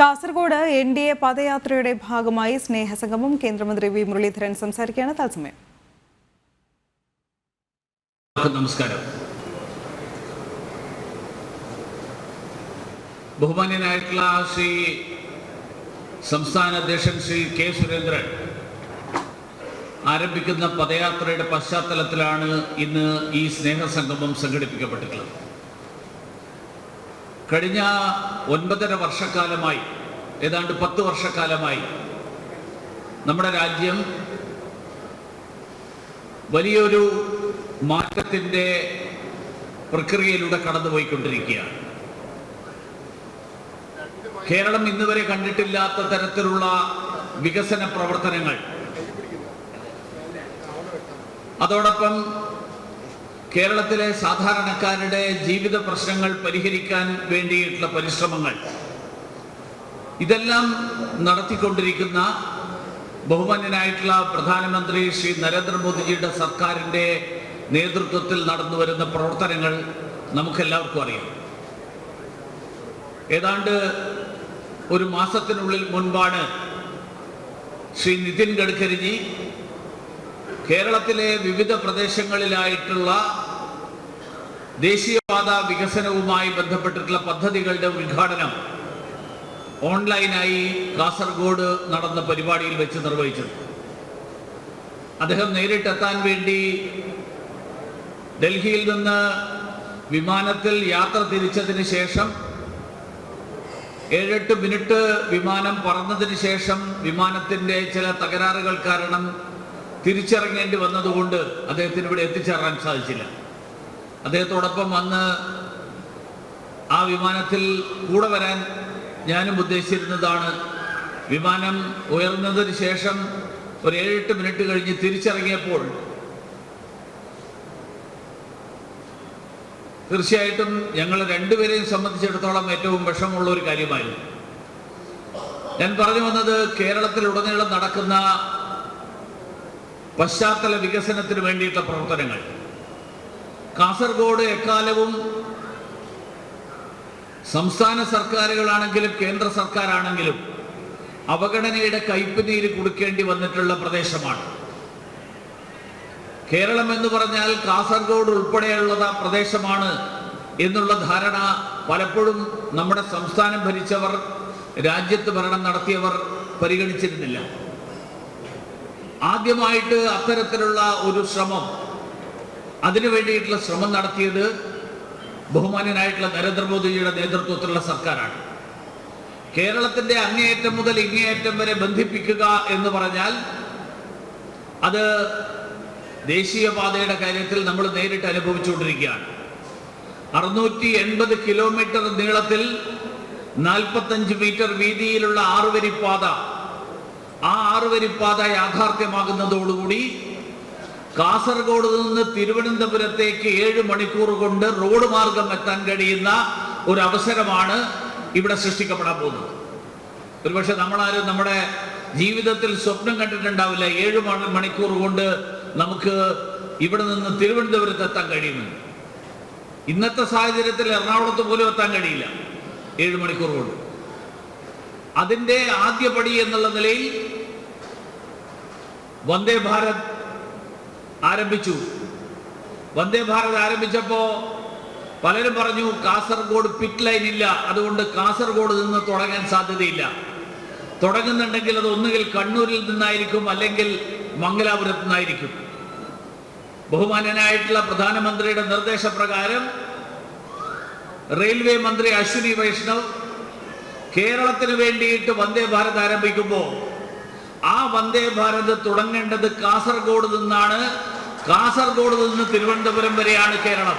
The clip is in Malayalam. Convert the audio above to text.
കാസർഗോഡ് എൻ ഡി എ പദയാത്രയുടെ ഭാഗമായി സ്നേഹസംഗമം കേന്ദ്രമന്ത്രി വി മുരളീധരൻ സംസാരിക്കുകയാണ്. തത്സമയം. നമസ്കാരം. ബഹുമാന്യനായിട്ടുള്ള ശ്രീ സംസ്ഥാന അധ്യക്ഷൻ ശ്രീ കെ സുരേന്ദ്രൻ ആരംഭിക്കുന്ന പദയാത്രയുടെ പശ്ചാത്തലത്തിലാണ് ഇന്ന് ഈ സ്നേഹസംഗമം സംഘടിപ്പിക്കപ്പെട്ടിട്ടുള്ളത്. കഴിഞ്ഞ ഒൻപതര വർഷക്കാലമായി ഏതാണ്ട് പത്ത് വർഷക്കാലമായി നമ്മുടെ രാജ്യം വലിയൊരു മാറ്റത്തിന്റെ പ്രക്രിയയിലൂടെ കടന്നുപോയിക്കൊണ്ടിരിക്കുകയാണ്. കേരളം ഇന്നുവരെ കണ്ടിട്ടില്ലാത്ത തരത്തിലുള്ള വികസന പ്രവർത്തനങ്ങൾ. അതോടൊപ്പം കേരളത്തിലെ സാധാരണക്കാരുടെ ജീവിത പ്രശ്നങ്ങൾ പരിഹരിക്കാൻ വേണ്ടിയിട്ടുള്ള പരിശ്രമങ്ങൾ. ഇതെല്ലാം നടത്തിക്കൊണ്ടിരിക്കുന്ന ബഹുമാന്യനായിട്ടുള്ള പ്രധാനമന്ത്രി ശ്രീ നരേന്ദ്രമോദിജിയുടെ സർക്കാരിന്റെ നേതൃത്വത്തിൽ നടന്നു വരുന്ന പ്രവർത്തനങ്ങൾ നമുക്കെല്ലാവർക്കും അറിയാം. ഏതാണ്ട് ഒരു മാസത്തിനുള്ളിൽ മുൻപാണ് ശ്രീ നിതിൻ ഗഡ്കരിജി കേരളത്തിലെ വിവിധ പ്രദേശങ്ങളിലായിട്ടുള്ള ദേശീയപാത വികസനവുമായി ബന്ധപ്പെട്ടിട്ടുള്ള പദ്ധതികളുടെ ഉദ്ഘാടനം ഓൺലൈനായി കാസർഗോഡ് നടന്ന പരിപാടിയിൽ വെച്ച് നിർവഹിച്ചത്. അദ്ദേഹം നേരിട്ടെത്താൻ വേണ്ടി ഡൽഹിയിൽ നിന്ന് വിമാനത്തിൽ യാത്ര തിരിച്ചതിന് ശേഷം ഏഴെട്ട് മിനിറ്റ് വിമാനം പറന്നതിന് ശേഷം വിമാനത്തിന്റെ ചില തകരാറുകൾ കാരണം തിരിച്ചിറങ്ങേണ്ടി വന്നതുകൊണ്ട് അദ്ദേഹത്തിന് ഇവിടെ എത്തിച്ചേരാൻ സാധിച്ചില്ല. അദ്ദേഹത്തോടൊപ്പം വന്ന് ആ വിമാനത്തിൽ കൂടെ വരാൻ ഞാനും ഉദ്ദേശിച്ചിരുന്നതാണ്. വിമാനം ഉയർന്നതിന് ശേഷം ഒരു ഏഴെട്ട് മിനിറ്റ് കഴിഞ്ഞ് തിരിച്ചിറങ്ങിയപ്പോൾ തീർച്ചയായിട്ടും ഞങ്ങൾ രണ്ടുപേരെയും സംബന്ധിച്ചിടത്തോളം ഏറ്റവും വിഷമമുള്ള ഒരു കാര്യമായിരുന്നു. ഞാൻ പറഞ്ഞു വന്നത് കേരളത്തിലുടനീളം നടക്കുന്ന പശ്ചാത്തല വികസനത്തിന് വേണ്ടിയിട്ടുള്ള പ്രവർത്തനങ്ങൾ. കാസർഗോഡ് എക്കാലവും സംസ്ഥാന സർക്കാരുകളാണെങ്കിലും കേന്ദ്ര സർക്കാരാണെങ്കിലും അവഗണനയുടെ കൈപ്പുനീര് കൊടുക്കേണ്ടി വന്നിട്ടുള്ള പ്രദേശമാണ്. കേരളം എന്ന് പറഞ്ഞാൽ കാസർഗോഡ് ഉൾപ്പെടെയുള്ള പ്രദേശമാണ് എന്നുള്ള ധാരണ പലപ്പോഴും നമ്മുടെ സംസ്ഥാനം ഭരിച്ചവർ രാജ്യത്ത് ഭരണം നടത്തിയവർ പരിഗണിച്ചിരുന്നില്ല. ആദ്യമായിട്ട് അത്തരത്തിലുള്ള ഒരു ശ്രമം അതിനു വേണ്ടിയിട്ടുള്ള ശ്രമം നടത്തിയത് ബഹുമാന്യനായിട്ടുള്ള നരേന്ദ്രമോദിജിയുടെ നേതൃത്വത്തിലുള്ള സർക്കാരാണ്. കേരളത്തിന്റെ അങ്ങേയറ്റം മുതൽ ഇങ്ങേയറ്റം വരെ ബന്ധിപ്പിക്കുക എന്ന് പറഞ്ഞാൽ അത് ദേശീയപാതയുടെ കാര്യത്തിൽ നമ്മൾ നേരിട്ട് അനുഭവിച്ചുകൊണ്ടിരിക്കുകയാണ്. അറുന്നൂറ്റി എൺപത് കിലോമീറ്റർ നീളത്തിൽ നാൽപ്പത്തഞ്ച് മീറ്റർ വീതിയിലുള്ള ആറുവരിപ്പാത ആ ആറുവരിപ്പാത യാഥാർത്ഥ്യമാകുന്നതോടുകൂടി കാസർഗോഡ് നിന്ന് തിരുവനന്തപുരത്തേക്ക് ഏഴ് മണിക്കൂർ കൊണ്ട് റോഡ് മാർഗം എത്താൻ കഴിയുന്ന ഒരു അവസരമാണ് ഇവിടെ സൃഷ്ടിക്കപ്പെടാൻ പോകുന്നത്. ഒരുപക്ഷെ നമ്മളാരും നമ്മുടെ ജീവിതത്തിൽ സ്വപ്നം കണ്ടിട്ടുണ്ടാവില്ല ഏഴ് മണിക്കൂർ കൊണ്ട് നമുക്ക് ഇവിടെ നിന്ന് തിരുവനന്തപുരത്ത് എത്താൻ കഴിയുമെന്ന്. ഇന്നത്തെ സാഹചര്യത്തിൽ എറണാകുളത്ത് പോലും എത്താൻ കഴിയില്ല ഏഴ് മണിക്കൂർ കൊണ്ട്. അതിന്റെ ആദ്യപടി എന്നുള്ള നിലയിൽ വന്ദേ ഭാരത് ആരംഭിച്ചു. വന്ദേ ഭാരത് ആരംഭിച്ചപ്പോൾ പലരും പറഞ്ഞു കാസർഗോഡ് പിറ്റ് ലൈൻ ഇല്ല. അതുകൊണ്ട് കാസർഗോഡ് നിന്ന് തുടങ്ങാൻ സാധ്യതയില്ല. തുടങ്ങുന്നുണ്ടെങ്കിൽ അത് ഒന്നുകിൽ കണ്ണൂരിൽ നിന്നായിരിക്കും അല്ലെങ്കിൽ മംഗലാപുരത്ത് നിന്നായിരിക്കും. ബഹുമാനനായിട്ടുള്ള പ്രധാനമന്ത്രിയുടെ നിർദ്ദേശപ്രകാരം റെയിൽവേ മന്ത്രി അശ്വിനി വൈഷ്ണവ് കേരളത്തിന് വേണ്ടിയിട്ട് വന്ദേ ഭാരത് ആരംഭിക്കുമ്പോൾ ആ വന്ദേ ഭാരത് തുടങ്ങേണ്ടത് കാസർഗോഡ് നിന്നാണ്. കാസർഗോഡ് നിന്ന് തിരുവനന്തപുരം വരെയാണ് കേരളം.